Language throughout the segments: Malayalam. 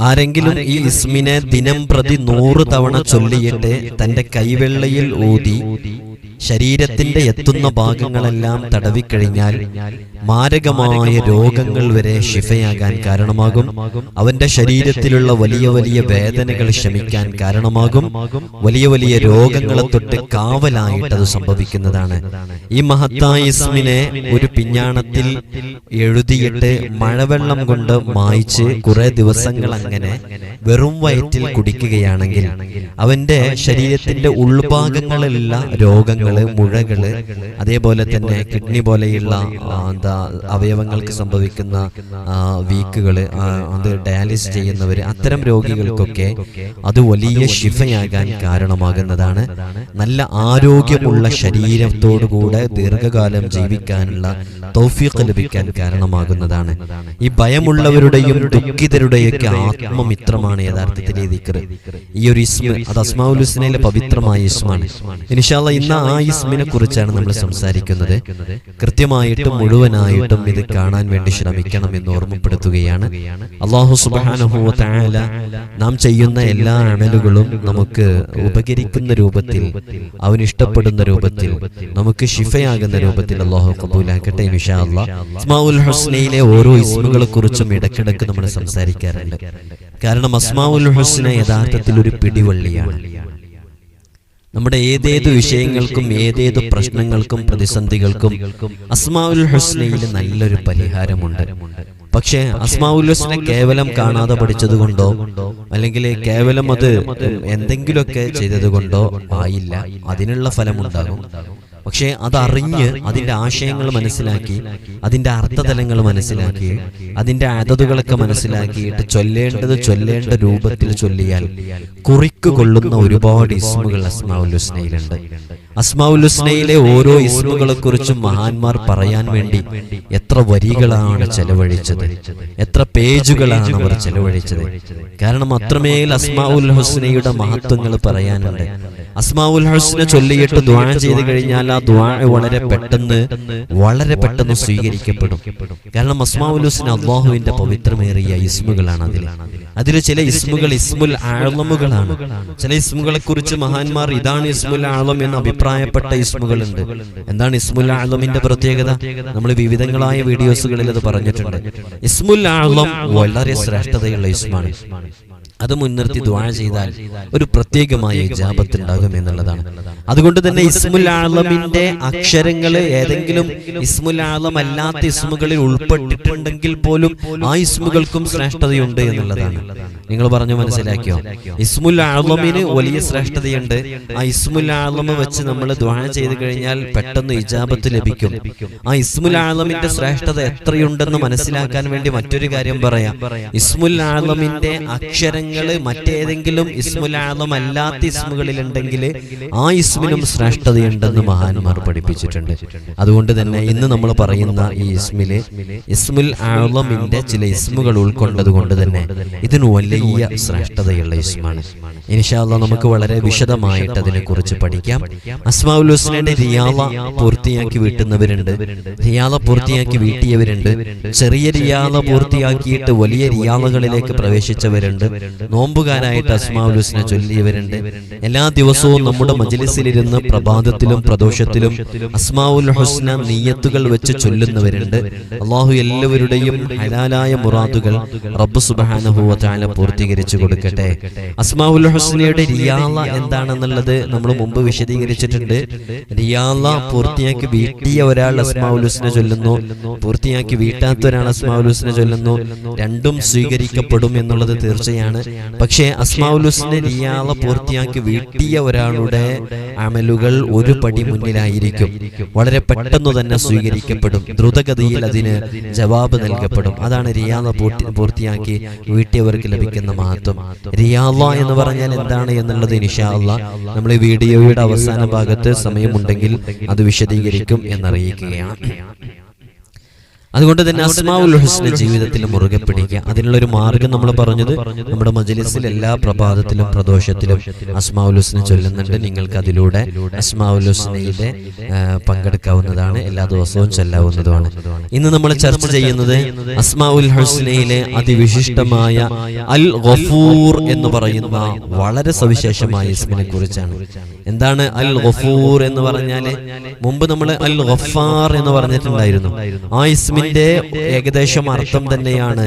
ആരെങ്കിലും ഈ ഇസ്മിനെ ദിനം പ്രതി നൂറ് തവണ ചൊല്ലിയിട്ട് തന്റെ കൈവെള്ളയിൽ ഊതി ശരീരത്തിന്റെ എത്തുന്ന ഭാഗങ്ങളെല്ലാം തടവിക്കഴിഞ്ഞാൽ മാരകമായ രോഗങ്ങൾ വരെ ശിഫയാകാൻ കാരണമാകും. അവന്റെ ശരീരത്തിലുള്ള വലിയ വലിയ വേദനകൾ ശമിക്കാൻ കാരണമാകും. വലിയ വലിയ രോഗങ്ങളെ തൊട്ട് കാവലായിട്ട് അത് സംഭവിക്കുന്നതാണ്. ഈ മഹത്തായ ഇസ്മിനെ ഒരു പിഞ്ഞാണത്തിൽ എഴുതിയിട്ട് മഴവെള്ളം കൊണ്ട് മായിച്ച് കുറെ ദിവസങ്ങൾ അങ്ങനെ വെറും വയറ്റിൽ കുടിക്കുകയാണെങ്കിൽ അവന്റെ ശരീരത്തിന്റെ ഉൾഭാഗങ്ങളിലുള്ള രോഗങ്ങൾ മുഴകൾ അതേപോലെ തന്നെ കിഡ്നി പോലെയുള്ള എന്താ അവയവങ്ങൾക്ക് സംഭവിക്കുന്ന വീക്കുകൾ അത് ഡയാലിസ് ചെയ്യുന്നവര് അത്തരം രോഗികൾക്കൊക്കെ അത് വലിയ ശിഫയാകാൻ കാരണമാകുന്നതാണ് നല്ല ആരോഗ്യമുള്ള ശരീരത്തോടുകൂടെ ദീർഘകാലം ജീവിക്കാനുള്ള തൗഫീഖ് ലഭിക്കാൻ കാരണമാകുന്നതാണ്. ഈ ഭയമുള്ളവരുടെയും ദുഃഖിതരുടെയൊക്കെ ആത്മമിത്രമാണ് യഥാർത്ഥത്തിൽ ഈ ഈ ഒരു ഇസ്മ അത് അസ്മാഉൽ ഹുസ്നയിലെ പവിത്രമായ ഇസ്മാണ്. ഇൻഷാല്ല ഇന്ന് ആ ഇസ്മിനെ കുറിച്ചാണ് നമ്മൾ സംസാരിക്കുന്നത്. കൃത്യമായിട്ടും മുഴുവനായിട്ടും ഇത് കാണാൻ വേണ്ടി ശ്രമിക്കണം എന്ന് ഓർമ്മപ്പെടുത്തുകയാണ്. അള്ളാഹു സുബ്ഹാനഹു വ നാം ചെയ്യുന്ന എല്ലാ അമലുകളും നമുക്ക് ഉപകരിക്കുന്ന രൂപത്തിൽ അവൻ ഇഷ്ടപ്പെടുന്ന രൂപത്തിൽ നമുക്ക് ഷിഫയാകുന്ന രൂപത്തിൽ അള്ളാഹു കബൂലാക്കട്ടെ അസ്മാഉൽ ഹുസ്നയിലെ ഓരോ ഇസ്മുകളെ കുറിച്ചും ഇടക്കിടക്ക് നമ്മൾ സംസാരിക്കാറുണ്ട്. കാരണം അസ്മാഉൽ ഹുസ്ന യഥാർത്ഥത്തിൽ ഒരു പിടിവള്ളിയാണ്. നമ്മുടെ ഏതേത് വിഷയങ്ങൾക്കും ഏതേത് പ്രശ്നങ്ങൾക്കും പ്രതിസന്ധികൾക്കും അസ്മാവുൽ ഹുസ്നയിൽ നല്ലൊരു പരിഹാരമുണ്ട്. പക്ഷേ അസ്മാവുൽ ഹുസ്ന കേവലം കാണാതെ പഠിച്ചത് കൊണ്ടോ അല്ലെങ്കിൽ കേവലം അത് എന്തെങ്കിലുമൊക്കെ ചെയ്തത് കൊണ്ടോ ആയില്ല. അതിനുള്ള ഫലമുണ്ടാകും. പക്ഷേ അതറിഞ്ഞ് അതിന്റെ ആശയങ്ങൾ മനസ്സിലാക്കി അതിന്റെ അർത്ഥതലങ്ങൾ മനസ്സിലാക്കി അതിന്റെ അതതുകളൊക്കെ മനസ്സിലാക്കിയിട്ട് ചൊല്ലേണ്ടത് ചൊല്ലേണ്ട രൂപത്തിൽ ചൊല്ലിയാൽ കുറിക്ക് കൊള്ളുന്ന ഒരുപാട് ഇസ്മുകൾ അസ്മാവുലുസ്നയിലുണ്ട് അസ്മാവുലുസ്നയിലെ ഓരോ ഇസ്മുകളെ കുറിച്ചും മഹാന്മാർ പറയാൻ വേണ്ടി എത്ര വരികളാണ് ചെലവഴിച്ചത്? എത്ര പേജുകളാണ് അവർ ചെലവഴിച്ചത്? കാരണം അത്രമേൽ അസ്മാവുൽ ഹുസ്നയുടെ മഹത്വങ്ങൾ പറയാനുണ്ട്. അസ്മാഉൽ ഹുസ്ന ചൊല്ലിയിട്ട് ദ്വാ ചെയ്ത് കഴിഞ്ഞാൽ ആ ദ്വാ വളരെ പെട്ടെന്ന് വളരെ പെട്ടെന്ന് സ്വീകരിക്കപ്പെടും. കാരണം അസ്മാവുൽ ഹുസ്ന അള്ളാഹുവിന്റെ പവിത്രമേറിയ ഇസ്മുകളാണ് അതിൽ. അതിൽ. ചില ഇസ്മുകൾ ഇസ്മുൽ ആളമുകളാണ് ചില ഇസ്മുകളെ കുറിച്ച് മഹാന്മാർ ഇതാണ് ഇസ്മുൽ ആളം എന്ന് അഭിപ്രായപ്പെട്ട ഇസ്മുകളുണ്ട്. എന്താണ് ഇസ്മുൽ ആളമിന്റെ പ്രത്യേകത? നമ്മൾ വിവിധങ്ങളായ വീഡിയോസുകളിൽ അത് പറഞ്ഞിട്ടുണ്ട്. ഇസ്മുൽ ആളം വളരെ ശ്രേഷ്ഠതയുള്ള ഇസ്മാണ്. അത് മുൻനിർത്തി ദ്വാ ചെയ്താൽ ഒരു പ്രത്യേകമായ ജാപത്ത് ഉണ്ടാകും എന്നുള്ളതാണ്. അതുകൊണ്ട് തന്നെ ഇസ്മുൽ ആളമിന്റെ അക്ഷരങ്ങൾ ഏതെങ്കിലും ഇസ്മുൽ ആളം അല്ലാത്ത ഇസ്മുകളിൽ ഉൾപ്പെട്ടിട്ടുണ്ടെങ്കിൽ പോലും ആ ഇസ്മുകൾക്കും ശ്രേഷ്ഠതയുണ്ട് എന്നുള്ളതാണ്. നിങ്ങൾ പറഞ്ഞു മനസ്സിലാക്കിയോ? ഇസ്മുൽ ആളമിന് വലിയ ശ്രേഷ്ഠതയുണ്ട്. ആ ഇസ്മുൽ ആളമ വെച്ച് നമ്മൾ ദ്വാ ചെയ്ത് കഴിഞ്ഞാൽ പെട്ടെന്ന് ഇജാബത്ത് ലഭിക്കും. ആ ഇസ്മുൽ ആളമിന്റെ ശ്രേഷ്ഠത എത്രയുണ്ടെന്ന് മനസ്സിലാക്കാൻ വേണ്ടി മറ്റൊരു കാര്യം പറയാം. ഇസ്മുൽ ആലമിന്റെ അക്ഷരങ്ങൾ മറ്റേതെങ്കിലും ഇസ്മുകളിൽ ഉണ്ടെങ്കിൽ ആ ഇസ്മിനും ശ്രേഷ്ഠതയുണ്ടെന്ന് മഹാന്മാർ പഠിപ്പിച്ചിട്ടുണ്ട്. അതുകൊണ്ട് തന്നെ ഇന്ന് നമ്മൾ പറയുന്ന ഈ ഇസ്മിൽ ഇസ്മുൽ ആളമിന്റെ ചില ഇസ്മുകൾ ഉൾക്കൊണ്ടത് കൊണ്ട് തന്നെ ഇതിന് വലിയ ശ്രേഷ്ഠതയുള്ള ഇസ്മാണ്. ഇൻഷാല്ല നമുക്ക് വളരെ വിശദമായിട്ട് അതിനെ കുറിച്ച് പഠിക്കാം. അസ്മാഉൽ ഹുസ്നയുടെ റിയാള പൂർത്തിയാക്കി വീട്ടുന്നവരുണ്ട്. റിയാള പൂർത്തിയാക്കി വീട്ടിയവരുണ്ട്. ചെറിയ റിയാള പൂർത്തിയാക്കിയിട്ട് വലിയ റിയാളകളിലേക്ക് പ്രവേശിച്ചവരുണ്ട്. നോമ്പുകാരായിട്ട് അസ്മാഉൽ ഹുസ്ന ചൊല്ലിയവരുണ്ട്. എല്ലാ ദിവസവും നമ്മുടെ മജലിസിലിരുന്ന് പ്രഭാതത്തിലും പ്രദോഷത്തിലും അസ്മാവുൽ ഹുസ്ന നീയത്തുകൾ വെച്ച് ചൊല്ലുന്നവരുണ്ട്. അള്ളാഹു എല്ലാവരുടെയും ഹലാലായ മുറാദുകൾ റബ്ബ് തആല പൂർത്തീകരിച്ചു കൊടുക്കട്ടെ. അസ്മാവുൽ ഹുസ്നയുടെ റിയാള എന്താണെന്നുള്ളത് നമ്മൾ മുമ്പ് വിശദീകരിച്ചിട്ടുണ്ട്. റിയാള പൂർത്തിയാക്കി വീട്ടിയ ഒരാൾ അസ്മാഉൽ ഹുസ്ന ചൊല്ലുന്നു. പൂർത്തിയാക്കി വീട്ടാത്ത ഒരാൾ അസ്മാഉൽ ഹുസ്ന ചൊല്ലുന്നു. രണ്ടും സ്വീകരിക്കപ്പെടും എന്നുള്ളത് തീർച്ചയാണ്. പക്ഷേ അസ്മാഉൽ ഹുസ്ന റിയാള പൂർത്തിയാക്കി വീട്ടിയ ഒരാളുടെ അമലുകൾ ഒരു പടി മുന്നിലായിരിക്കും. വളരെ പെട്ടെന്ന് തന്നെ സ്വീകരിക്കപ്പെടും. ദ്രുതഗതിയിൽ അതിന് ജവാബ് നൽകപ്പെടും. അതാണ് റിയാള പൂർത്തി പൂർത്തിയാക്കി വീട്ടിയവർക്ക് ലഭിക്കുന്ന മഹത്വം. റിയാള എന്ന് പറഞ്ഞാൽ എന്താണ് എന്നുള്ളത് ഇൻഷാ അള്ളാ നമ്മൾ ഈ വീഡിയോയുടെ അവസാന ഭാഗത്ത് സമയമുണ്ടെങ്കിൽ അത് വിശദീകരിക്കും എന്നറിയിക്കുകയാണ്. അതുകൊണ്ട് തന്നെ അസ്മാഉൽ ഹുസ്ന ജീവിതത്തിൽ മുറുകെ പിടിക്കുക. അതിനുള്ള ഒരു മാർഗം നമ്മൾ പറഞ്ഞത് നമ്മുടെ മജലിസിൽ എല്ലാ പ്രഭാതത്തിലും പ്രദോഷത്തിലും അസ്മാഉൽ ഹുസ്ന ചൊല്ലുന്നുണ്ട്. നിങ്ങൾക്ക് അതിലൂടെ അസ്മാഉൽ ഹുസ്നയുടെ ആ, പങ്കെടുക്കാവുന്നതാണ്. എല്ലാ ദിവസവും ചൊല്ലാവുന്നതുമാണ്. ഇന്ന് നമ്മൾ ചർച്ച ചെയ്യുന്നത് അസ്മാഉൽ ഹുസ്നയിലെ അതിവിശിഷ്ടമായ അൽ ഗഫൂർ എന്ന് പറയുന്ന വളരെ സവിശേഷമായ ഇസ്മിനെ കുറിച്ചാണ്. എന്താണ് അൽ ഗഫൂർ എന്ന് പറഞ്ഞാൽ? മുമ്പ് നമ്മൾ അൽ ഗഫാർ എന്ന് പറഞ്ഞിട്ടുണ്ടായിരുന്നു. ആ ഇസ്മിന്റെ ഏകദേശം അർത്ഥം തന്നെയാണ്.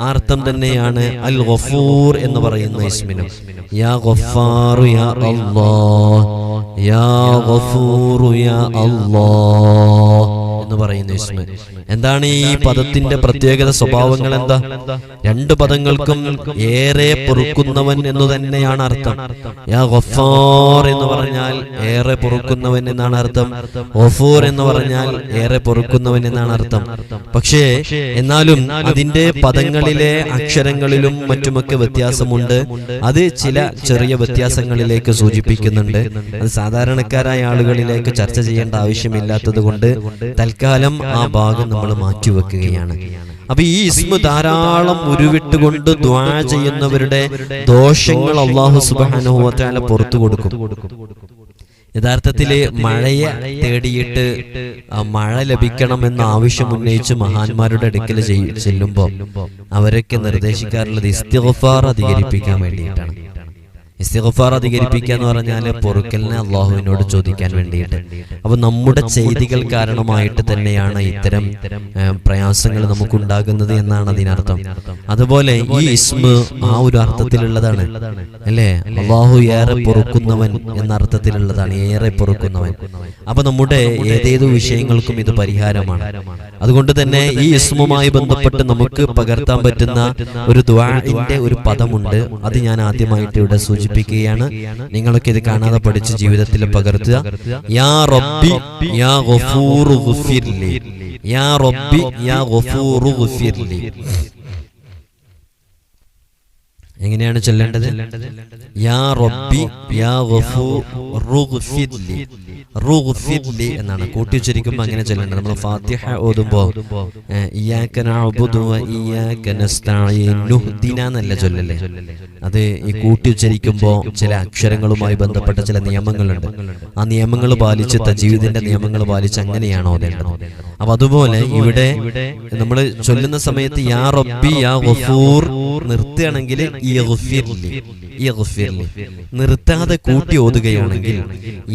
അർത്ഥം തന്നെയാണ് അൽ ഗഫൂർ എന്ന് പറയുന്ന ഇസ്മിനും. യാ ഗഫാറു യാ അല്ലാഹ്. യാ ഗഫൂറു യാ അല്ലാഹ്. പറയുന്ന ഇസ്മ എന്താണ് ഈ പദത്തിന്റെ പ്രത്യേകത സ്വഭാവങ്ങൾ എന്താ? രണ്ട് പദങ്ങൾക്കും ഏറെ പൊറുക്കുന്നവൻ എന്ന് തന്നെയാണ് അർത്ഥം. യാ ഗഫാർ എന്ന് പറഞ്ഞാൽ ഏറെ പൊറുക്കുന്നവൻ എന്നാണ് അർത്ഥം. ഗഫൂർ എന്ന് പറഞ്ഞാൽ ഏറെ പൊറുക്കുന്നവൻ എന്നാണ് അർത്ഥം. പക്ഷേ എന്നാലും അതിന്റെ പദങ്ങളിലെ അക്ഷരങ്ങളിലും മറ്റുമൊക്കെ വ്യത്യാസമുണ്ട്. അത് ചില ചെറിയ വ്യത്യാസങ്ങളിലേക്ക് സൂചിപ്പിക്കുന്നുണ്ട്. അത് സാധാരണക്കാരായ ആളുകളിലേക്ക് ചർച്ച ചെയ്യേണ്ട ആവശ്യമില്ലാത്തത് കൊണ്ട് തൽക്കാലം ആ ഭാഗം നമ്മൾ മാറ്റിവെക്കുകയാണ്. അപ്പൊ ഈ ഇസ്മ ധാരാളം ഉരുവിട്ടുകൊണ്ട് ദ്വാ ചെയ്യുന്നവരുടെ ദോഷങ്ങൾ അള്ളാഹു സുബാനുഭവത്താല പുറത്തു കൊടുക്കും. യഥാർത്ഥത്തിൽ മഴയെ തേടിയിട്ട് മഴ ലഭിക്കണമെന്ന ആവശ്യം ഉന്നയിച്ച് മഹാന്മാരുടെ അടുക്കൽ ചെല്ലുമ്പോൾ ചെല്ലുമ്പോ അവരൊക്കെ നിർദ്ദേശിക്കാറുള്ളത് ഇസ്തിഫാർ അധികരിപ്പിക്കാൻ വേണ്ടിയിട്ടാണ്. ഇസ്തിഗ്ഫാർ അധികരിപ്പിക്കുക എന്ന് പറഞ്ഞാൽ പൊറുക്കലിനെ അള്ളാഹുവിനോട് ചോദിക്കാൻ വേണ്ടിയിട്ട്. അപ്പൊ നമ്മുടെ ചെയ്തികൾ കാരണമായിട്ട് തന്നെയാണ് ഇത്തരം പ്രയാസങ്ങൾ നമുക്കുണ്ടാകുന്നത് എന്നാണ് അതിനർത്ഥം. അതുപോലെ ഈ ഇസ്മ ആ ഒരു അർത്ഥത്തിലുള്ളതാണ്. അല്ലേ? അള്ളാഹു ഏറെ പൊറുക്കുന്നവൻ എന്ന അർത്ഥത്തിലുള്ളതാണ്. ഏറെ പൊറുക്കുന്നവൻ. അപ്പൊ നമ്മുടെ ഏതേത് വിഷയങ്ങൾക്കും ഇത് പരിഹാരമാണ്. അതുകൊണ്ട് തന്നെ ഈ ഇസ്മുമായി ബന്ധപ്പെട്ട് നമുക്ക് പകർത്താൻ പറ്റുന്ന ഒരു ദ്വാന്റെ ഒരു പദമുണ്ട്. അത് ഞാൻ ആദ്യമായിട്ട് ഇവിടെ സൂചിപ്പിക്കുകയാണ് നിങ്ങളൊക്കെ ഇത് കാണാതെ പഠിച്ച് ജീവിതത്തിൽ പകർത്തുക. യാ റബ്ബി യാ ഗഫൂറു ഗുഫിർലി. യാ റബ്ബി യാ ഗഫൂറു ഗുഫിർലി. എങ്ങനെയാണ് ചൊല്ലേണ്ടത്? യാ റബ്ബി യാ ഗഫൂറു ഗുഫിർലി. എന്നാണ് കൂട്ടി ഉച്ചരിക്കുമ്പോൾ അങ്ങനെ ചൊല്ലേണ്ടത് നമ്മൾ ഫാത്തിഹ ഓതുമ്പോ എന്നല്ല ചൊല്ലല്ലേ? അത് ഈ കൂട്ടി ഉച്ചരിക്കുമ്പോൾ ചില അക്ഷരങ്ങളുമായി ബന്ധപ്പെട്ട ചില നിയമങ്ങളുണ്ട്. ആ നിയമങ്ങൾ പാലിച്ച് തജീവിതിന്റെ നിയമങ്ങൾ പാലിച്ച് അങ്ങനെയാണോ ഓതേണ്ടത്? അപ്പൊ അതുപോലെ ഇവിടെ നമ്മൾ ചൊല്ലുന്ന സമയത്ത് യാ റബ്ബി യാ ഗഫൂർ നിർത്തുകയാണെങ്കിൽ നിർത്താതെ കൂട്ടി ഓതുകയാണെങ്കിൽ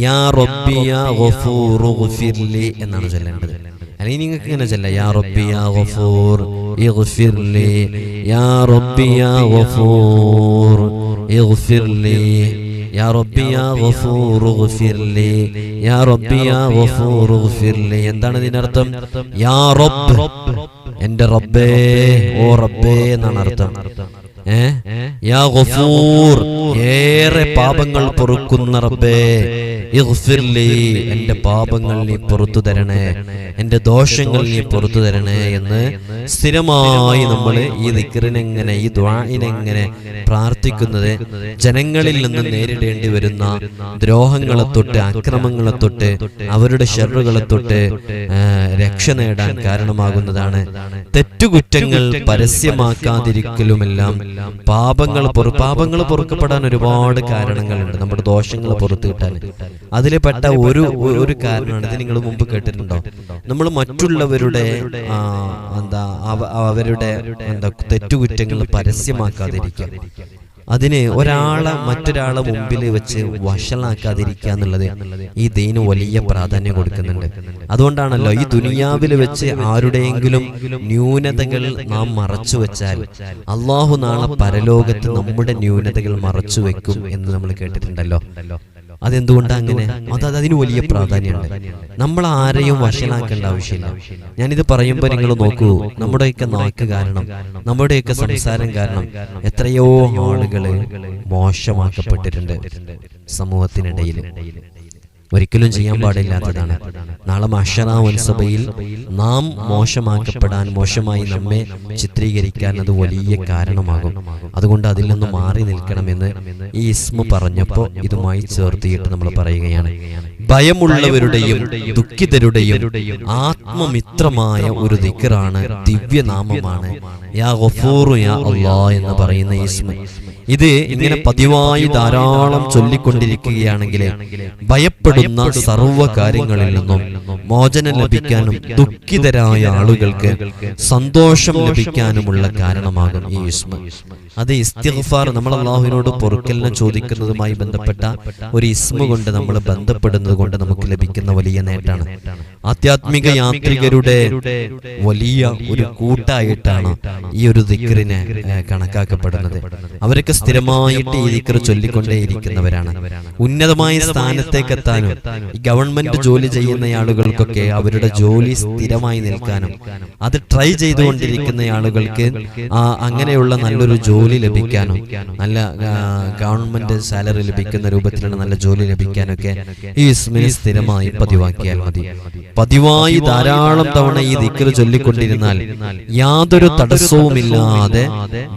യാ റബ്ബി യാ ഗഫൂർ ഗഫിർലി എന്നാണ് ചൊല്ലേണ്ടത്. അല്ലെങ്കിൽ നിങ്ങൾക്ക് ഇങ്ങനെ ചൊല്ല. യാ റബ്ബി യാ ഗഫൂർ ഇഗ്ഫിർലി. യാ റബ്ബി യാ ഗഫൂർ ഇഗ്ഫിർലി. യാ റബ്ബി യാ ഗഫൂർ ഇഗ്ഫിർലി യാ റബ്ബി യാ ഗഫൂർ ഇഗ്ഫിർലി എന്താണ് ഇതിനർത്ഥം യാ റബ്ബ്. എന്റെ റബ്ബേ ഓ റബ്ബേ എന്നാണ് അർത്ഥം. ഏ? യാ ഗഫൂർ ഏറെ പാപങ്ങൾ പൊറുക്കുന്ന റബ്ബേ. എന്റെ പാപങ്ങൾ നീ പുറത്തു തരണേ എന്റെ ദോഷങ്ങൾ നീ പുറത്തു തരണേ എന്ന് സ്ഥിരമായി നമ്മൾ ഈ നിക്കറിനെങ്ങനെ ഈ ദ്വാഇനെങ്ങനെ പ്രാർത്ഥിക്കുന്നത് ജനങ്ങളിൽ നിന്ന് നേരിടേണ്ടി വരുന്ന ദ്രോഹങ്ങളെ തൊട്ട് അക്രമങ്ങളെ തൊട്ട് അവരുടെ ഷെറുകളെ തൊട്ട് രക്ഷ നേടാൻ കാരണമാകുന്നതാണ്. തെറ്റുകുറ്റങ്ങൾ പരസ്യമാക്കാതിരിക്കലുമെല്ലാം പാപങ്ങൾ പാപങ്ങൾ പൊറുക്കപ്പെടാൻ ഒരുപാട് കാരണങ്ങളുണ്ട്. നമ്മുടെ ദോഷങ്ങൾ പുറത്തു കിട്ടാൻ. അതിൽ പെട്ട ഒരു ഒരു കാരണമാണ്. ഇത് നിങ്ങൾ മുമ്പ് കേട്ടിട്ടുണ്ടോ? നമ്മൾ മറ്റുള്ളവരുടെ എന്താ അവരുടെ എന്താ തെറ്റുകുറ്റങ്ങൾ പരസ്യമാക്കാതിരിക്കുക. അതിന് ഒരാളെ മറ്റൊരാളെ മുമ്പിൽ വെച്ച് വഷളാക്കാതിരിക്കുക എന്നുള്ളത് ഈ ദീന് വലിയ പ്രാധാന്യം കൊടുക്കുന്നുണ്ട്. അതുകൊണ്ടാണല്ലോ ഈ ദുനിയാവിൽ വെച്ച് ആരുടെയെങ്കിലും ന്യൂനതകൾ നാം മറച്ചു വെച്ചാൽ അള്ളാഹു നാളെ പരലോകത്ത് നമ്മുടെ ന്യൂനതകൾ മറച്ചു വെക്കും എന്ന് നമ്മൾ കേട്ടിട്ടുണ്ടല്ലോ. അതെന്തുകൊണ്ടാ അങ്ങനെ? അത് അത് അതിന് വലിയ പ്രാധാന്യമുണ്ട്. നമ്മൾ ആരെയും വഷളാക്കേണ്ട ആവശ്യമില്ല. ഞാനിത് പറയുമ്പോൾ നിങ്ങൾ നോക്കൂ. നമ്മുടെയൊക്കെ നാക്ക്. കാരണം നമ്മുടെയൊക്കെ സംസാരം കാരണം എത്രയോ ആളുകൾ മോശമാക്കപ്പെട്ടിട്ടുണ്ട്. സമൂഹത്തിനിടയിൽ ഒരിക്കലും ചെയ്യാൻ പാടില്ലാത്തതാണ്. നാളെ മഷറ വൻസഭയിൽ നാം മോശമാക്കപ്പെടാൻ മോശമായി നമ്മെ ചിത്രീകരിക്കാൻ അത് വലിയ കാരണമാകും. അതുകൊണ്ട് അതിൽ നിന്ന് മാറി നിൽക്കണമെന്ന് ഈ ഇസ്മ പറഞ്ഞപ്പോൾ ഇതുമായി ചേർത്തിയിട്ട് നമ്മൾ പറയുകയാണ്. ഭയമുള്ളവരുടെയും ദുഃഖിതരുടെയും ആത്മമിത്രമായ ഒരു ദിക്കറാണ് ദിവ്യനാമമാണ്. യാ ഗഫൂറു യാ അള്ളാ എന്ന് പറയുന്ന ഇസ്മ ഇത് ഇങ്ങനെ പതിവായി ധാരാളം ചൊല്ലിക്കൊണ്ടിരിക്കുകയാണെങ്കിൽ ഭയപ്പെടുന്ന സർവ കാര്യങ്ങളിൽ നിന്നും മോചനം ലഭിക്കാനും ദുഃഖിതരായ ആളുകൾക്ക് സന്തോഷം ലഭിക്കാനുമുള്ള കാരണമാകും ഈ ഇസ്മ അത് ഇസ്തിഗ്ഫാർ നമ്മൾ അള്ളാഹുവിനോട് പൊറുക്കലിനെ ചോദിക്കുന്നതുമായി ബന്ധപ്പെട്ട ഒരു ഇസ്മ കൊണ്ട് നമ്മൾ ബന്ധപ്പെടുന്നത് കൊണ്ട് നമുക്ക് ലഭിക്കുന്ന വലിയ നേട്ടാണ് ആധ്യാത്മിക യാത്രികരുടെ വലിയ ഒരു കൂട്ടായിട്ടാണ് ഈ ഒരു ദിക്റിനെ കണക്കാക്കപ്പെടുന്നത്. അവരൊക്കെ സ്ഥിരമായിട്ട് ഈ ദിക്ർ ചൊല്ലിക്കൊണ്ടേയിരിക്കുന്നവരാണ്. ഉന്നതമായ സ്ഥാനത്തേക്ക് എത്താനും ഈ ഗവൺമെന്റ് ജോലി ചെയ്യുന്ന ആളുകൾക്കൊക്കെ അവരുടെ ജോലി സ്ഥിരമായി നിൽക്കാനും അത് ട്രൈ ചെയ്തുകൊണ്ടിരിക്കുന്ന ആളുകൾക്ക് അങ്ങനെയുള്ള നല്ലൊരു ജോലി ലഭിക്കാനും നല്ല ഗവൺമെന്റ് സാലറി ലഭിക്കുന്ന രൂപത്തിലുള്ള നല്ല ജോലി ലഭിക്കാനൊക്കെ ഈ ഇസ്മിനെ സ്ഥിരമായി പതിവാക്കിയാൽ മതി. പതിവായി ധാരാളം തവണ ഈ ദിക്കർ ചൊല്ലിക്കൊണ്ടിരുന്നാൽ യാതൊരു തടസ്സവുമില്ലാതെ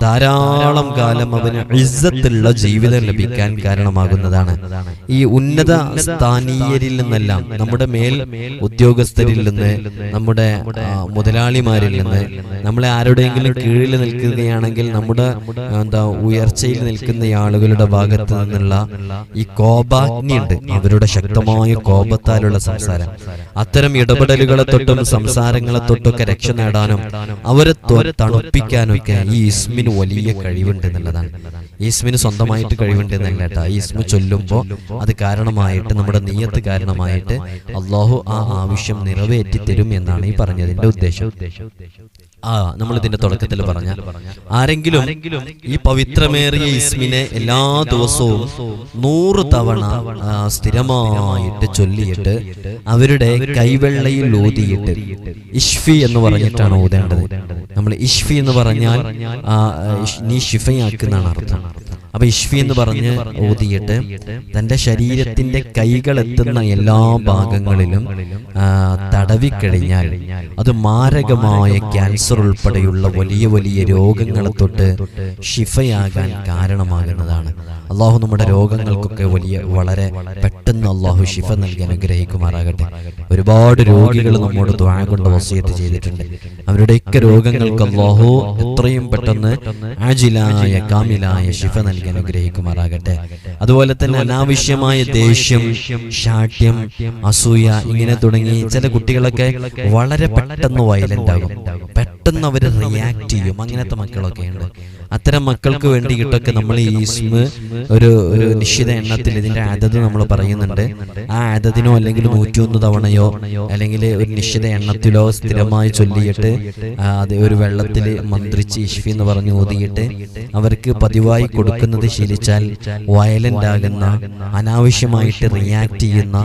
ധാരാളം കാലം അവന് ഇസ്സത്തുള്ള ജീവിതം ലഭിക്കാൻ കാരണമാകുന്നതാണ്. ഈ ഉന്നത സ്ഥാനീയരിൽ നിന്നെല്ലാം നമ്മുടെ മേൽ ഉദ്യോഗസ്ഥരിൽ നിന്ന് നമ്മുടെ മുതലാളിമാരിൽ നിന്ന് നമ്മളെ ആരുടെയെങ്കിലും കീഴിൽ നിൽക്കുകയാണെങ്കിൽ നമ്മുടെ എന്താ ഉയർച്ചയിൽ നിൽക്കുന്ന ആളുകളുടെ ഭാഗത്ത് നിന്നുള്ള ഈ കോപാഗ്നിയുണ്ട് അവരുടെ ശക്തമായ കോപത്താലുള്ള സംസാരം. അത്തരം ഇടപെടലുകളെ തൊട്ടും സംസാരങ്ങളെ തൊട്ടൊക്കെ രക്ഷ നേടാനും അവരെ തണുപ്പിക്കാനൊക്കെ ഈ ഇസ്മിന് വലിയ കഴിവുണ്ട് എന്നുള്ളതാണ്. ഈസ്മിന് സ്വന്തമായിട്ട് കഴിവുണ്ട് എന്നല്ല കേട്ടോ. ഈ ഇസ്മു ചൊല്ലുമ്പോൾ അത് കാരണമായിട്ട് നമ്മുടെ നീയത്ത് കാരണമായിട്ട് അള്ളാഹു ആ ആവശ്യം നിറവേറ്റി തരും എന്നാണ് ഈ പറഞ്ഞതിന്റെ ഉദ്ദേശം. ആ നമ്മൾ ഇതിന്റെ തുടക്കത്തിൽ പറഞ്ഞ ആരെങ്കിലും ഈ പവിത്രമേറിയ ഇസ്മിനെ എല്ലാ ദിവസവും നൂറ് തവണ സ്ഥിരമായിട്ട് ചൊല്ലിയിട്ട് അവരുടെ കൈവെള്ളയിൽ ഊതിയിട്ട് ഇഷ്ഫി എന്ന് പറഞ്ഞിട്ടാണ് ഊതേണ്ടത്. നമ്മൾ ഇഷ്ഫി എന്ന് പറഞ്ഞാൽ നീ ഷിഫയാക്കുന്നതാണ് അർത്ഥം. അപ്പൊ ഇഷ്ഫി എന്ന് പറഞ്ഞ് ഊതിയിട്ട് തന്റെ ശരീരത്തിന്റെ കൈകൾ എത്തുന്ന എല്ലാ ഭാഗങ്ങളിലും തടവിക്കഴിഞ്ഞാൽ അത് മാരകമായ ക്യാൻസർ ഉൾപ്പെടെയുള്ള വലിയ വലിയ രോഗങ്ങളെ തൊട്ട് ഷിഫയാകാൻ കാരണമാകുന്നതാണ്. അള്ളാഹു നമ്മുടെ രോഗങ്ങൾക്കൊക്കെ വലിയ വളരെ പെട്ടെന്ന് അള്ളാഹു ഷിഫ നൽകി അനുഗ്രഹിക്കുമാറാകട്ടെ. ഒരുപാട് രോഗികൾ നമ്മോട് ദ്വാ കൊണ്ട് വസിയത്ത് ചെയ്തിട്ടുണ്ട്. അവരുടെയൊക്കെ രോഗങ്ങൾക്ക് അള്ളാഹു എത്രയും പെട്ടെന്ന് ആജിലായ കാമിലായ ഷിഫ നൽകി അനുഗ്രഹിക്കുമാറാകട്ടെ. അതുപോലെ തന്നെ അനാവശ്യമായ ദേഷ്യം ശാഠ്യം അസൂയ ഇങ്ങനെ തുടങ്ങി ചില കുട്ടികളൊക്കെ വളരെ പെട്ടെന്ന് വയലന്റ് ആകും. പെട്ടെന്ന് അവർ റിയാക്ട് ചെയ്യും. അങ്ങനത്തെ മക്കളൊക്കെ ഉണ്ട്. അത്തരം മക്കൾക്ക് വേണ്ടിയിട്ടൊക്കെ നമ്മൾ ഈ ഇസ്മ ഒരു ഒരു നിശ്ചിത എണ്ണത്തിൽ ഇതിന്റെ അതത് നമ്മൾ പറയുന്നുണ്ട്. ആ അതതിനോ അല്ലെങ്കിൽ നൂറ്റിയൊന്ന് തവണയോ അല്ലെങ്കിൽ ഒരു നിശ്ചിത എണ്ണത്തിലോ സ്ഥിരമായി ചൊല്ലിയിട്ട് അത് ഒരു വെള്ളത്തിൽ മന്ത്രിച്ച് ഇഷ്ഫി എന്ന് പറഞ്ഞ് ഊതിയിട്ട് അവർക്ക് പതിവായി കൊടുക്കുന്നത് ശീലിച്ചാൽ വയലന്റ് ആകുന്ന അനാവശ്യമായിട്ട് റിയാക്ട് ചെയ്യുന്ന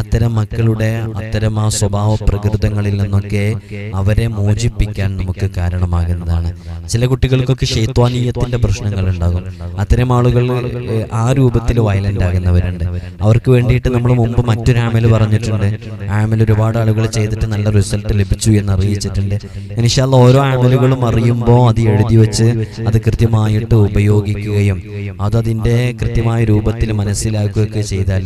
അത്തരം മക്കളുടെ അത്തരം ആ സ്വഭാവ പ്രകൃതങ്ങളിൽ നിന്നൊക്കെ അവരെ മോചിപ്പിക്കാൻ നമുക്ക് കാരണമാകുന്നതാണ്. ചില കുട്ടികൾക്കൊക്കെ ശൈത്വാനീയത്തിന്റെ പ്രശ്നങ്ങൾ ഉണ്ടാകും അത്തരം ആളുകൾ ആ രൂപത്തിൽ വയലന്റ് ആകുന്നവരുണ്ട്. അവർക്ക് വേണ്ടിയിട്ട് നമ്മൾ മുമ്പ് മറ്റൊരു ആമൽ പറഞ്ഞിട്ടുണ്ട്. ആമൽ ഒരുപാട് ആളുകൾ ചെയ്തിട്ട് നല്ല റിസൾട്ട് ലഭിച്ചു എന്ന് അറിയിച്ചിട്ടുണ്ട്. ഇനിഷാൽ ഓരോ ആമലുകളും അറിയുമ്പോൾ അത് എഴുതി വെച്ച് അത് കൃത്യമായിട്ട് ഉപയോഗിക്കുകയും അത് അതിന്റെ കൃത്യമായ രൂപത്തിൽ മനസ്സിലാക്കുകയൊക്കെ ചെയ്താൽ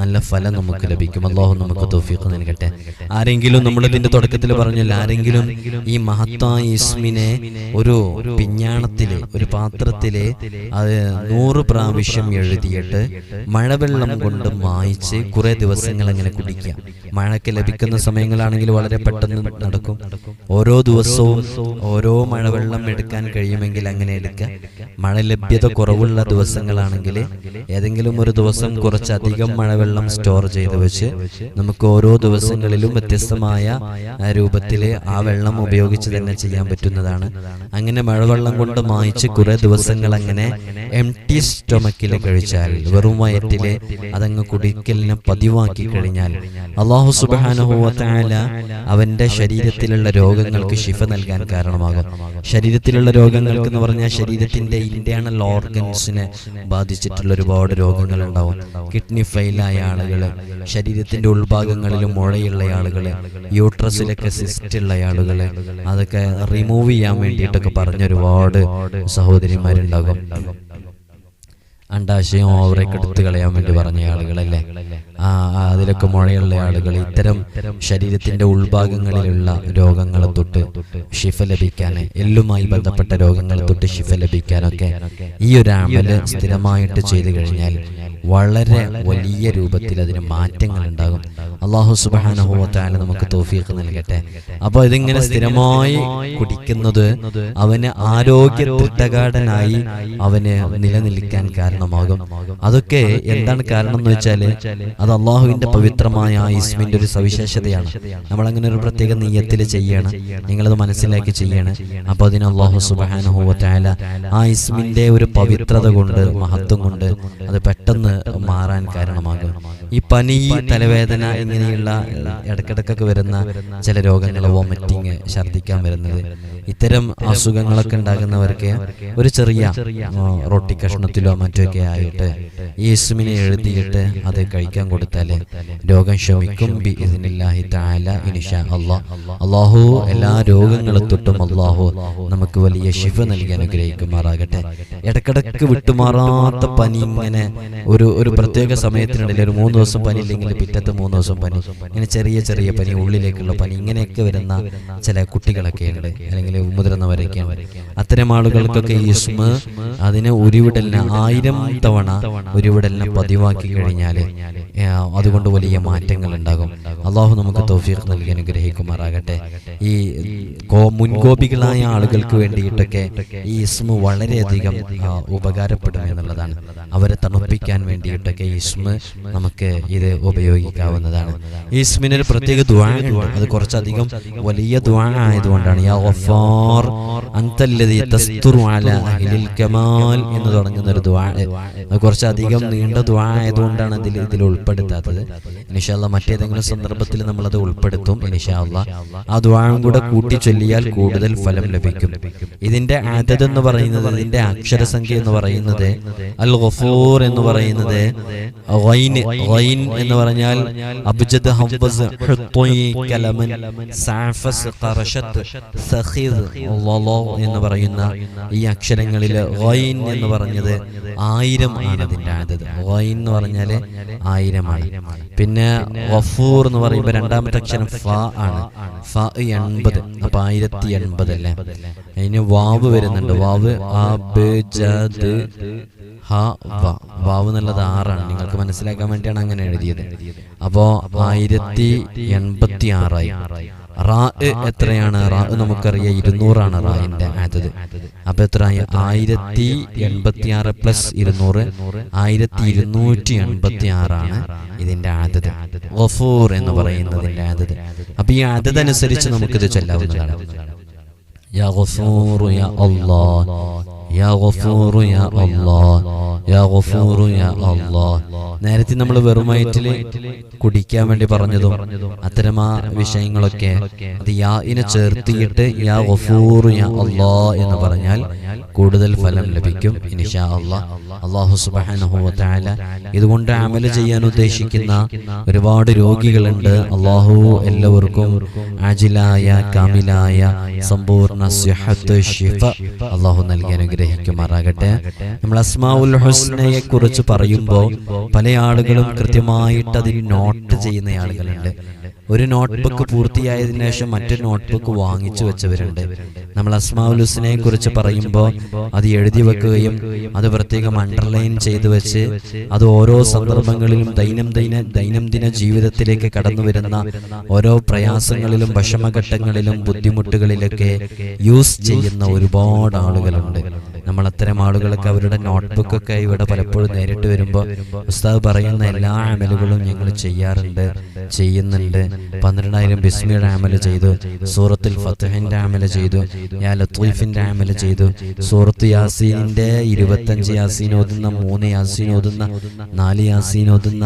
നല്ല ഫലം നമുക്ക് ലഭിക്കും. അള്ളാഹു നമുക്ക് തോഫീഖ് നൽകട്ടെ. ആരെങ്കിലും നമ്മൾ ഇതിന്റെ തുടക്കത്തിൽ പറഞ്ഞല്ലോ. ആരെങ്കിലും ഈ മഹത്തായ ഇസ്മിനെ ഒരു പിഞ്ഞാണത്തിൽ ഒരു പാത്രത്തിൽ അത് നൂറ് പ്രാവശ്യം എഴുതിയിട്ട് മഴവെള്ളം കൊണ്ട് മായിച്ച് കുറെ ദിവസങ്ങൾ അങ്ങനെ കുടിക്കാം. മഴയ്ക്ക് ലഭിക്കുന്ന സമയങ്ങളാണെങ്കിൽ വളരെ പെട്ടെന്ന് നടക്കും. ഓരോ ദിവസവും ഓരോ മഴവെള്ളം എടുക്കാൻ കഴിയുമെങ്കിൽ അങ്ങനെ എടുക്കാം. മഴ ലഭ്യത കുറവുള്ള ദിവസങ്ങളാണെങ്കിൽ ഏതെങ്കിലും ഒരു ദിവസം കുറച്ചധികം മഴവെള്ളം സ്റ്റോർ ചെയ്ത് വെച്ച് നമുക്ക് ഓരോ ദിവസങ്ങളിലും വ്യത്യസ്തമായ രൂപത്തിൽ രൂപത്തിൽ ആ വെള്ളം ഉപയോഗിച്ച് തന്നെ ചെയ്യാൻ പറ്റുന്നതാണ്. അങ്ങനെ മഴവെള്ളം കൊണ്ട് മായിച്ച് കുറെ ദിവസങ്ങൾ അങ്ങനെ എം ടി സ്റ്റൊമക്കിൽ കഴിച്ചാൽ വെറും വയറ്റിലെ അതങ്ങ് കുടിക്കലിനെ പതിവാക്കി കഴിഞ്ഞാൽ അള്ളാഹു സുബാനുഭവത്തായ അവന്റെ ശരീരത്തിലുള്ള രോഗങ്ങൾക്ക് ശിഫ നൽകാൻ കാരണമാകും. ശരീരത്തിലുള്ള രോഗങ്ങൾക്ക് എന്ന് പറഞ്ഞാൽ ശരീരത്തിന്റെ ഇന്റേണൽ ഓർഗൻസിനെ ബാധിച്ചിട്ടുള്ള ഒരുപാട് രോഗങ്ങൾ ഉണ്ടാവും. കിഡ്നി ഫെയിലായ ആളുകൾ ശരീരത്തിന്റെ ഉൾഭാഗങ്ങളിൽ മുഴയുള്ള ആളുകൾ യൂട്രസിലൊക്കെ സിസ്റ്റ് ഉള്ള ആളുകൾ അതൊക്കെ റിമൂവ് ചെയ്യാൻ വേണ്ടിയിട്ടൊക്കെ പറഞ്ഞ ഒരുപാട് സഹോദരിമാരുണ്ടാകും. അണ്ടാശയം ഓവറൊക്കെ എടുത്തു കളയാൻ വേണ്ടി പറഞ്ഞ ആളുകളല്ലേ? ആ അതിലൊക്കെ മുഴയുള്ള ആളുകൾ. ഇത്തരം ശരീരത്തിന്റെ ഉൾഭാഗങ്ങളിലുള്ള രോഗങ്ങളെ തൊട്ട് ഷിഫ ലഭിക്കാൻ എല്ലുമായി ബന്ധപ്പെട്ട രോഗങ്ങളെ തൊട്ട് ഷിഫ ലഭിക്കാനൊക്കെ ഈ ഒരു അമൽ സ്ഥിരമായിട്ട് ചെയ്തു കഴിഞ്ഞാൽ വളരെ വലിയ രൂപത്തിൽ അതിന് മാറ്റങ്ങൾ ഉണ്ടാകും അള്ളാഹു സുബാനുഭവത്താല നമുക്ക് തോഫീക്ക് നൽകട്ടെ. അപ്പോൾ ഇതിങ്ങനെ സ്ഥിരമായി കുടിക്കുന്നത് അവന് ആരോഗ്യ ദൃഢകാടനായി അവന് നിലനിൽക്കാൻ കാരണമാകും. അതൊക്കെ എന്താണ് കാരണം എന്ന് വെച്ചാൽ അത് അള്ളാഹുവിന്റെ പവിത്രമായ ആ ഇസ്മിന്റെ ഒരു സവിശേഷതയാണ്. നമ്മൾ അങ്ങനെ ഒരു പ്രത്യേക നീയത്തിൽ ചെയ്യാണ്. നിങ്ങളത് മനസ്സിലാക്കി ചെയ്യാണ്. അപ്പൊ അതിന് അള്ളാഹു സുബാനുഭവത്താല ആ ഇസ്മിന്റെ ഒരു പവിത്രത കൊണ്ട് മഹത്വം കൊണ്ട് അത് പെട്ടെന്ന് മാറാൻ കാരണമാകും. ഈ പനി തലവേദന ഇങ്ങനെയുള്ള ഇടക്കിടക്കൊക്കെ വരുന്ന ചില രോഗങ്ങൾ വോമിറ്റിങ് ഛർദ്ദിക്കാൻ വരുന്നത്. ഇത്തരം അസുഖങ്ങളൊക്കെ ഉണ്ടാകുന്നവർക്ക് ഒരു ചെറിയ റൊട്ടി കഷ്ണത്തിലോ മറ്റോ ഒക്കെ ആയിട്ട് യേസുവിനെ എഴുതിയിട്ട് അത് കഴിക്കാൻ കൊടുത്താൽ രോഗം ശമിക്കും ബി ഇതിനില്ലാഹി അള്ളാഹ് അള്ളാഹു എല്ലാ രോഗങ്ങളെ തൊട്ടും അള്ളാഹു നമുക്ക് വലിയ ശിഫ നൽകി അനുഗ്രഹിക്കുമാറാകട്ടെ. ഇടക്കിടക്ക് വിട്ടുമാറാത്ത പനി ഇങ്ങനെ ഒരു ഒരു പ്രത്യേക സമയത്തിനിടയിൽ ഒരു മൂന്ന് ദിവസം പനി ഇല്ലെങ്കിൽ പിറ്റത്തെ മൂന്ന് ദിവസം പനി. ഇങ്ങനെ ചെറിയ ചെറിയ പനി ഉള്ളിലേക്കുള്ള പനി ഇങ്ങനെയൊക്കെ വരുന്ന ചില കുട്ടികളൊക്കെ ഉണ്ട് അല്ലെങ്കിൽ മുതിർന്നവരൊക്കെയാണ് അത്തരം ആളുകൾക്കൊക്കെ യുസ്മ അതിനെ ഉരുവിടലിന് ആയിരം തവണ ഉരുവിടലിനെ പതിവാക്കി കഴിഞ്ഞാൽ അതുകൊണ്ട് വലിയ മാറ്റങ്ങൾ ഉണ്ടാകും അള്ളാഹു നമുക്ക് തോഫീർ നൽകി അനുഗ്രഹിക്കുമാറാകട്ടെ. ഈ കോ- മുൻകോപികളായ ആളുകൾക്ക് വേണ്ടിയിട്ടൊക്കെ ഈ ഇസ്മ വളരെയധികം ഉപകാരപ്പെടും എന്നുള്ളതാണ്. അവരെ തണുപ്പിക്കാൻ വേണ്ടിയിട്ടൊക്കെ ഇസ്മ നമുക്ക് ഇത് ഉപയോഗിക്കാവുന്നതാണ്. ഈ ഇസ്മിന് ഒരു പ്രത്യേക ദ്വാ ഉണ്ട് അത് കുറച്ചധികം വലിയ ദ്വാ ആയതുകൊണ്ടാണ് യാ തസ്തുറു എന്ന് തുടങ്ങുന്ന ഒരു ദ്വാ അത് കുറച്ചധികം നീണ്ട ദ്വാ ആയതുകൊണ്ടാണ് ഇതിൽ ഇതിൽ ഉൾപ്പെടുത്താത്തത് ഇനിഷാല്ല മറ്റേതെങ്കിലും സന്ദർഭത്തിൽ നമ്മളത് ഉൾപ്പെടുത്തും ഇനിഷാല്ല ആ ദ്വാഴും കൂടെ കൂട്ടി ചൊല്ലിയാൽ കൂടുതൽ ഫലം ലഭിക്കും. ഇതിന്റെ ആദത് എന്ന് പറയുന്നത് ഇതിന്റെ അക്ഷരസംഖ്യ എന്ന് പറയുന്നത് അൽ ഗഫൂർ എന്ന് പറയുന്നത് എന്ന് പറഞ്ഞാൽ അബ്ജദ് ഹംവസ് കലമൻ സാഫസ് ഖറശത്ത് സഖീദ് എന്ന് പറയുന്ന ഈ അക്ഷരങ്ങളിൽ ഗൈൻ എന്ന് പറഞ്ഞത് ആയിരം ആണ് അതിന്റെ ആദത്. ഗൈൻ എന്ന് പറഞ്ഞാൽ ആയിരമാണ് പിന്നെ ഗഫൂർ എന്ന് പറയുമ്പോൾ രണ്ടാമത്തെ അക്ഷരം ഫ ആണ്. ഫ എൺപത്. അപ്പൊ ആയിരത്തി എൺപത് അല്ലേ അതിന് വാവ് വരുന്നുണ്ട്. വാവ് ആ ബ വാവ് എന്നുള്ളത് ആറാണ്. നിങ്ങൾക്ക് മനസ്സിലാക്കാൻ വേണ്ടിയാണ് അങ്ങനെ എഴുതിയത്. അപ്പോ ആയിരത്തി എൺപത്തി ആറായി റാ എത്രയാണ്? റാ നമുക്കറിയാം. ഇരുന്നൂറാണ് റായിന്റെ ആദത് അപ്പൊ എത്രയായി ആയിരത്തി എൺപത്തി ആറ് പ്ലസ് ഇരുന്നൂറ്. ആയിരത്തി ഇരുന്നൂറ്റി എൺപത്തി ആറാണ് ഇതിന്റെ ആദ്യത് ഓഫൂർ എന്ന് പറയുന്നതിന്റെ ആദ്യത് അപ്പൊ ഈ ആദത് അനുസരിച്ച് നമുക്കിത് ചെല്ലാവുന്നതാണ്. യാ ഗഫൂർ യാ അല്ലാഹ്. يا غفور يا الله. യാ ഗഫൂറു യാ നേരത്തെ നമ്മൾ വെറുമയറ്റിൽ കുടിക്കാൻ വേണ്ടി പറഞ്ഞതും അത്തരം ആ വിഷയങ്ങളൊക്കെ അത് യാ ചേർത്തിയിട്ട് യാ ഗഫൂറു യാ അള്ളാ എന്ന് പറഞ്ഞാൽ കൂടുതൽ ഫലം ലഭിക്കും ഇനിഷാ അള്ളാ അള്ളാഹു സുബാനഹുല ഇതുകൊണ്ട് അമൽ ചെയ്യാൻ ഉദ്ദേശിക്കുന്ന ഒരുപാട് രോഗികളുണ്ട്. അള്ളാഹു എല്ലാവർക്കും ആജിലായ കാമിലായ സമ്പൂർണ അള്ളാഹു നൽകി അനുഗ്രഹിക്കുമാറാകട്ടെ. നമ്മൾ അസ്മാഉൽ ഉൽ ഹുസ്നയെ കുറിച്ച് പറയുമ്പോൾ പല ആളുകളും കൃത്യമായിട്ട് അതിൽ നോട്ട് ചെയ്യുന്ന ആളുകളുണ്ട്. ഒരു നോട്ട് ബുക്ക് പൂർത്തിയായതിനു ശേഷം മറ്റൊരു നോട്ട് ബുക്ക് വാങ്ങിച്ചു വെച്ചവരുണ്ട്. നമ്മൾ അസ്മാഉൽ ഹുസ്നയെ കുറിച്ച് പറയുമ്പോൾ അത് എഴുതി വെക്കുകയും അത് പ്രത്യേകം അണ്ടർലൈൻ ചെയ്തു വെച്ച് അത് ഓരോ സന്ദർഭങ്ങളിലും ദൈനംദിന ദൈനംദിന ജീവിതത്തിലേക്ക് കടന്നു വരുന്ന ഓരോ പ്രയാസങ്ങളിലും വിഷമഘട്ടങ്ങളിലും ബുദ്ധിമുട്ടുകളിലൊക്കെ യൂസ് ചെയ്യുന്ന ഒരുപാട് ആളുകളുണ്ട്. നമ്മൾ അത്തരം ആളുകളൊക്കെ അവരുടെ നോട്ട്ബുക്കൊക്കെ ഇവിടെ പലപ്പോഴും നേരിട്ട് വരുമ്പോൾ ഉസ്താദ് പറയുന്ന എല്ലാ അമലുകളും ഞങ്ങൾ ചെയ്യാറുണ്ട് ചെയ്യുന്നുണ്ട്. പന്ത്രണ്ടായിരം ബിസ്മിയുടെ അമൽ ചെയ്തു സൂറത്തിൽ ഫത്തഹിന്റെ അമൽ ചെയ്തു യാ ലത്തീഫിന്റെ അമൽ ചെയ്തു സൂറത്ത് യാസീനിന്റെ ഇരുപത്തഞ്ച് യാസീൻ ഓതുന്ന മൂന്ന് യാസീൻ ഓതുന്ന നാല് യാസീൻ ഓതുന്ന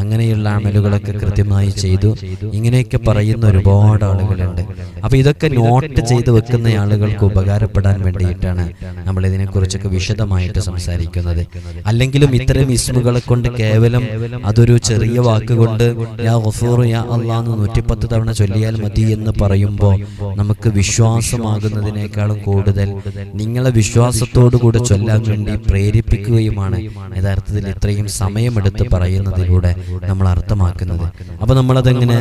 അങ്ങനെയുള്ള അമലുകളൊക്കെ കൃത്യമായി ചെയ്തു. ഇങ്ങനെയൊക്കെ പറയുന്ന ഒരുപാട് ആളുകളുണ്ട്. അപ്പൊ ഇതൊക്കെ നോട്ട് ചെയ്ത് വെക്കുന്ന ആളുകൾക്ക് ഉപകാരപ്പെടാൻ വേണ്ടിയിട്ടാണ് നമ്മൾ ഇതിനെ ഇതിനെക്കുറിച്ചൊക്കെ വിശദമായിട്ട് സംസാരിക്കുന്നത്. അല്ലെങ്കിലും ഇത്തരം ഇസ്മുകളെ കൊണ്ട് കേവലം അതൊരു ചെറിയ വാക്കുകൊണ്ട് യാ ഗഫൂർ യാ അള്ളാന്ന് നൂറ്റിപ്പത്ത് തവണ ചൊല്ലിയാൽ മതി എന്ന് പറയുമ്പോൾ നമുക്ക് വിശ്വാസമാകുന്നതിനേക്കാളും കൂടുതൽ നിങ്ങളെ വിശ്വാസത്തോടു കൂടെ ചൊല്ലാൻ വേണ്ടി പ്രേരിപ്പിക്കുകയുമാണ്. യഥാർത്ഥത്തിൽ ഇത്രയും സമയമെടുത്ത് പറയുന്നതിലൂടെ നമ്മൾ അർത്ഥമാക്കുന്നത്. അപ്പൊ നമ്മളതെങ്ങനെ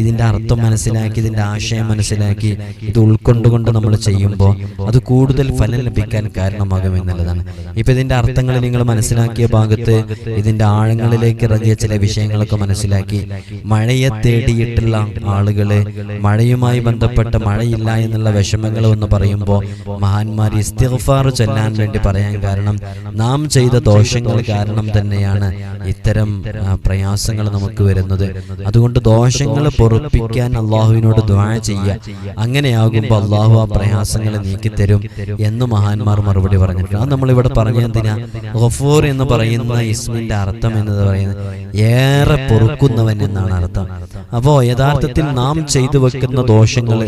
ഇതിന്റെ അർത്ഥം മനസ്സിലാക്കി ഇതിന്റെ ആശയം മനസ്സിലാക്കി ഇത് ഉൾക്കൊണ്ടുകൊണ്ട് നമ്മൾ ചെയ്യുമ്പോൾ അത് കൂടുതൽ ഫലം ലഭിക്കാൻ കാരണമാകും എന്നുള്ളതാണ്. ഇപ്പൊ ഇതിന്റെ അർത്ഥങ്ങൾ നിങ്ങൾ മനസ്സിലാക്കിയ ഭാഗത്ത് ഇതിന്റെ ആഴങ്ങളിലേക്ക് ഇറങ്ങിയ ചില വിഷയങ്ങളൊക്കെ മനസ്സിലാക്കി മഴയെ തേടിയിട്ടുള്ള ആളുകൾ മഴയുമായി ബന്ധപ്പെട്ട മഴയില്ല എന്നുള്ള വിഷമങ്ങൾ എന്ന് പറയുമ്പോൾ മഹാന്മാർ ഇസ്തിഫാർ ചൊല്ലാൻ വേണ്ടി പറയാൻ കാരണം നാം ചെയ്ത ദോഷങ്ങൾ കാരണം തന്നെയാണ് ഇത്തരം പ്രയാസങ്ങൾ നമുക്ക് വരുന്നത്. അതുകൊണ്ട് ദോഷങ്ങൾ പൊറുപ്പിക്കാൻ അള്ളാഹുവിനോട് ദ്വാ ചെയ്യുക. അങ്ങനെയാകുമ്പോൾ അള്ളാഹു ആ പ്രയാസങ്ങൾ നീക്കിത്തരും എന്ന് മഹാന്മാർ മറുപടി പറഞ്ഞിട്ടുണ്ട്. അത് നമ്മളിവിടെ പറഞ്ഞ എന്തിനാ ഗഫൂർ എന്ന് പറയുന്ന ഇസ്മിന്റെ അർത്ഥം എന്നത് പറയുന്നത് ഏറെ പൊറുക്കുന്നവൻ എന്നാണ് അർത്ഥം. അപ്പോ യഥാർത്ഥത്തിൽ നാം ചെയ്തു വെക്കുന്ന ദോഷങ്ങൾ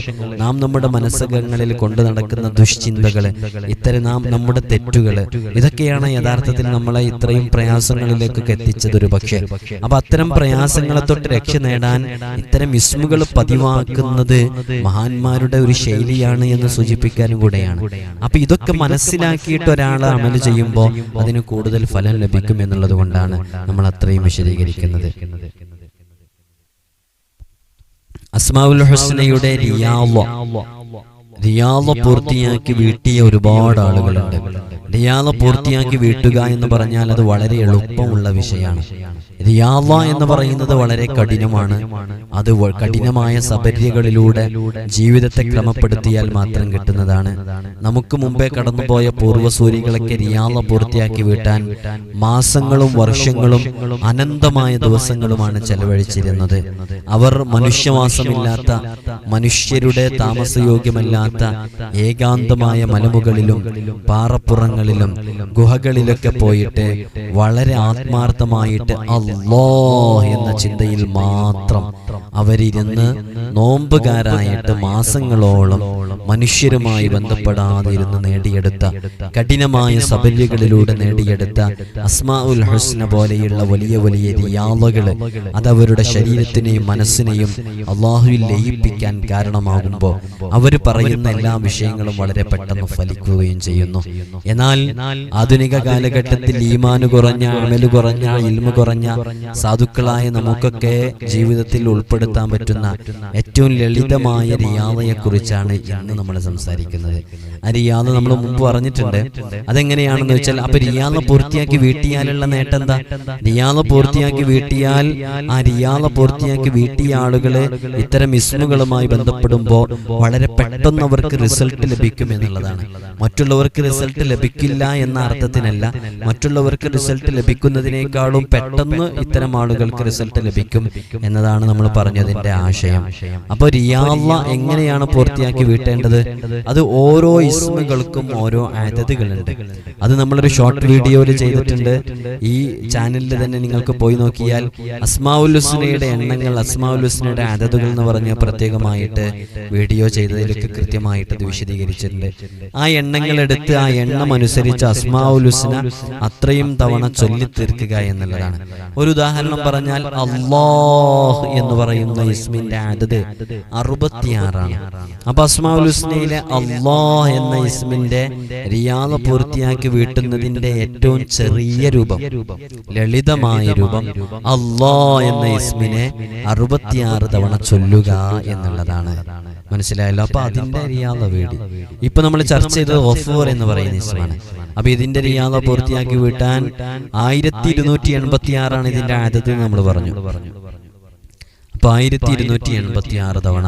നാം നമ്മുടെ മനസ്സകങ്ങളിൽ കൊണ്ടു നടക്കുന്ന ദുശ്ചിന്തകൾ ഇത്തരം നാം നമ്മുടെ തെറ്റുകൾ ഇതൊക്കെയാണ് യഥാർത്ഥത്തിൽ നമ്മളെ ഇത്രയും പ്രയാസങ്ങളിലേക്കൊക്കെ എത്തിച്ചത് ഒരു പക്ഷേ. അപ്പൊ അത്തരം പ്രയാസങ്ങളെ തൊട്ട് രക്ഷ നേടാൻ ഇത്തരം ഇസ്മുകൾ പതിവാക്കുന്നത് മഹാന്മാരുടെ ഒരു ശൈലിയാണ് എന്ന് സൂചിപ്പിക്കാനും കൂടെയാണ്. അപ്പൊ ഇതൊക്കെ മനസ്സിലാക്കിയിട്ട് ഒരാൾ അമൽ ചെയ്യുമ്പോൾ അതിന് കൂടുതൽ ഫലം ലഭിക്കും എന്നുള്ളത് കൊണ്ടാണ് നമ്മൾ അത്രയും വിശദീകരിക്കുന്നത്. അസ്മാഉൽ ഹുസ്നയുടെ റിയാള. പൂർത്തിയാക്കി വീട്ടിയ ഒരുപാട് ആളുകളുണ്ട്. റിയാള പൂർത്തിയാക്കി വീട്ടുക എന്ന് പറഞ്ഞാൽ അത് വളരെ എളുപ്പമുള്ള വിഷയമാണ്. റിയാദ എന്ന് പറയുന്നത് വളരെ കഠിനമാണ്. അത് കഠിനമായ സബര്യകളിലൂടെ ജീവിതത്തെ ക്രമപ്പെടുത്തിയാൽ മാത്രം കിട്ടുന്നതാണ്. നമുക്ക് മുമ്പേ കടന്നുപോയ പൂർവസൂരികളൊക്കെ റിയാദ പൂർത്തിയാക്കി വീട്ടാൻ മാസങ്ങളും വർഷങ്ങളും അനന്തമായ ദിവസങ്ങളുമാണ് ചെലവഴിച്ചിരുന്നത്. അവർ മനുഷ്യവാസമില്ലാത്ത മനുഷ്യരുടെ താമസയോഗ്യമല്ലാത്ത ഏകാന്തമായ മലമുകളിലും പാറപ്പുറങ്ങളിലും ഗുഹകളിലൊക്കെ പോയിട്ട് വളരെ ആത്മാർത്ഥമായിട്ട് അല്ലോ എന്ന ചിന്തയിൽ മാത്രം അവരിരുന്ന് നോമ്പുകാരായിട്ട് മാസങ്ങളോളം മനുഷ്യരുമായി ബന്ധപ്പെടാതിരുന്ന് നേടിയെടുത്ത കഠിനമായ സബല്യകളിലൂടെ നേടിയെടുത്ത അസ്മാ ഉൽ ഹസ്ന പോലെയുള്ള വലിയ വലിയ റിയാളകൾ അത് അവരുടെ ശരീരത്തിനെയും മനസ്സിനെയും അള്ളാഹുവിൽ ലയിപ്പിക്കാൻ കാരണമാകുമ്പോൾ അവർ പറയുന്ന എല്ലാ വിഷയങ്ങളും വളരെ പെട്ടെന്ന് ഫലിക്കുകയും ചെയ്യുന്നു. എന്നാൽ ആധുനിക കാലഘട്ടത്തിൽ ഈമാന് കുറഞ്ഞ അമൽ കുറഞ്ഞ ഇൽമ കുറഞ്ഞ സാധുക്കളായ നമുക്കൊക്കെ ജീവിതത്തിൽ ഉൾപ്പെടുത്താൻ പറ്റുന്ന ഏറ്റവും ലളിതമായ റിയാദയെ കുറിച്ചാണ് നമ്മൾ സംസാരിക്കുന്നത്? ആ റിയാദ് നമ്മൾ മുമ്പ് പറഞ്ഞിട്ടുണ്ട്. അതെങ്ങനെയാണെന്ന് വെച്ചാൽ അപ്പൊ റിയാദ പൂർത്തിയാക്കി വീട്ടിയാലുള്ള നേട്ടം എന്താ? റിയാദ പൂർത്തിയാക്കി വീട്ടിയാൽ ആ റിയാദ പൂർത്തിയാക്കി വീട്ടിയ ആളുകൾ ഇത്തരം ഇസ്മുകളുമായി ബന്ധപ്പെടുമ്പോൾ വളരെ പെട്ടെന്ന് അവർക്ക് റിസൾട്ട് ലഭിക്കും എന്നുള്ളതാണ്. മറ്റുള്ളവർക്ക് റിസൾട്ട് ലഭിക്കില്ല എന്ന അർത്ഥത്തിനല്ല. മറ്റുള്ളവർക്ക് റിസൾട്ട് ലഭിക്കുന്നതിനേക്കാളും പെട്ടെന്ന് ഇത്തരം ആളുകൾക്ക് റിസൾട്ട് ലഭിക്കും എന്നതാണ് നമ്മൾ പറഞ്ഞതിന്റെ ആശയം. അപ്പൊ റിയാള എങ്ങനെയാണ് പൂർത്തിയാക്കി വീട്ടേണ്ടത്? അത് ഓരോ ഇസ്മുകൾക്കും ഓരോ ആദതുകളുണ്ട് അത് നമ്മളൊരു ഷോർട്ട് വീഡിയോയിൽ ചെയ്തിട്ടുണ്ട്. ഈ ചാനലിൽ തന്നെ നിങ്ങൾക്ക് പോയി നോക്കിയാൽ അസ്മാഉൽ ഹുസ്നയുടെ എണ്ണങ്ങൾ അസ്മാഉൽ ഹുസ്നയുടെ ആദതുകൾ എന്ന് പറഞ്ഞ പ്രത്യേകമായിട്ട് വീഡിയോ ചെയ്തതിലൊക്കെ കൃത്യമായിട്ട് അത് വിശദീകരിച്ചിട്ടുണ്ട്. ആ എണ്ണങ്ങൾ എടുത്ത് ആ എണ്ണം അനുസരിച്ച് അസ്മാഉൽ ഹുസ്ന അത്രയും തവണ ചൊല്ലി തീർക്കുക എന്നുള്ളതാണ്. ഒരു ഉദാഹരണം പറഞ്ഞാൽ അള്ളാഹ് എന്ന് പറയുന്ന ഇസ്മിന്റെ ആദത് അറുപത്തിയാറാണ്. അപ്പൊ അസ്മാഉൽ ഹുസ്നയിലെ അള്ളാ എന്ന ഇസ്മിന്റെ റിയാദ പൂർത്തിയാക്കി വീട്ടുന്നതിന്റെ ഏറ്റവും ചെറിയ രൂപം ലളിതമായ രൂപം അള്ളാ എന്ന ഇസ്മിനെ അറുപത്തിയാറ് തവണ ചൊല്ലുക എന്നുള്ളതാണ്. മനസ്സിലായല്ലോ? അപ്പൊ അതിന്റെ റിയാദ വീടി. ഇപ്പൊ നമ്മൾ ചർച്ച ചെയ്തത് ഒഫൂർ എന്ന് പറയുന്ന ഇസ്മാണ്. അപ്പൊ ഇതിന്റെ റിയാദ പൂർത്തിയാക്കി വീട്ടാൻ ആയിരത്തി ഇരുന്നൂറ്റി എൺപത്തി ആറാണ് ഇതിന്റെ ആദ്യത്തിൽ നമ്മൾ പറഞ്ഞു. അപ്പൊ ആയിരത്തി ഇരുന്നൂറ്റി എൺപത്തി ആറ് തവണ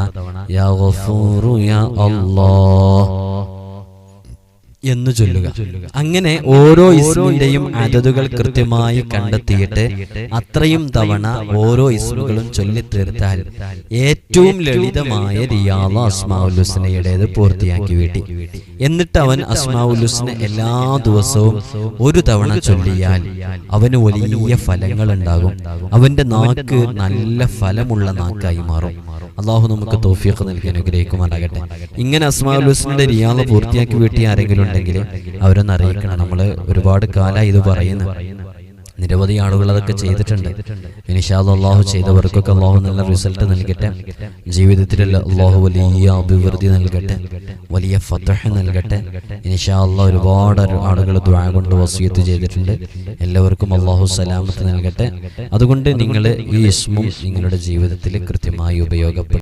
എന്ന് ചൊല്ലുക. അങ്ങനെ ഓരോ ഇസ്മിന്റെയും അതതുകൾ കൃത്യമായി കണ്ടെത്തിയിട്ട് അത്രയും തവണ ഓരോ ഇസ്മുകളും ചൊല്ലിത്തീർത്താൽ ഏറ്റവും ലളിതമായ അസ്മാഉൽ ഹുസ്നയുടേത് പൂർത്തിയാക്കി വീട്ടി. എന്നിട്ട് അവൻ അസ്മാഉൽ ഹുസ്ന എല്ലാ ദിവസവും ഒരു തവണ ചൊല്ലിയാൽ അവന് വലിയ ഫലങ്ങൾ ഉണ്ടാകും അവന്റെ നാക്ക് നല്ല ഫലമുള്ള നാക്കായി മാറും. അള്ളാഹു നമുക്ക് തോഫിയൊക്കെ നൽകി അനുഗ്രഹിക്കുമാറാകട്ടെ. ഇങ്ങനെ അസ്മാഉൽ ഹുസ്നയുടെ പൂർത്തിയാക്കി വീട്ടിയ ആരെങ്കിലും ഉണ്ടെങ്കിൽ അവരൊന്ന് അറിയിക്കണം. നമ്മൾ ഒരുപാട് കാലമായി ഇത് പറയുന്നു. നിരവധി ആളുകൾ അതൊക്കെ ചെയ്തിട്ടുണ്ട്. ഇനിഷാദ് അള്ളാഹു ചെയ്തവർക്കൊക്കെ അള്ളാഹു നല്ല റിസൾട്ട് നൽകട്ടെ. ജീവിതത്തിൽ അള്ളാഹു വലിയ അഭിവൃദ്ധി നൽകട്ടെ. വലിയ ഫതഹ് നൽകട്ടെ. ഇനിഷാ അള്ളാഹ് ഒരുപാട് ആളുകൾ ദ്വാ കൊണ്ട് വസീത്ത് ചെയ്തിട്ടുണ്ട്. എല്ലാവർക്കും അള്ളാഹു സലാമത്ത് നൽകട്ടെ. അതുകൊണ്ട് നിങ്ങൾ ഈ ഇസ്മും നിങ്ങളുടെ ജീവിതത്തിൽ കൃത്യമായി ഉപയോഗപ്പെടുത്തും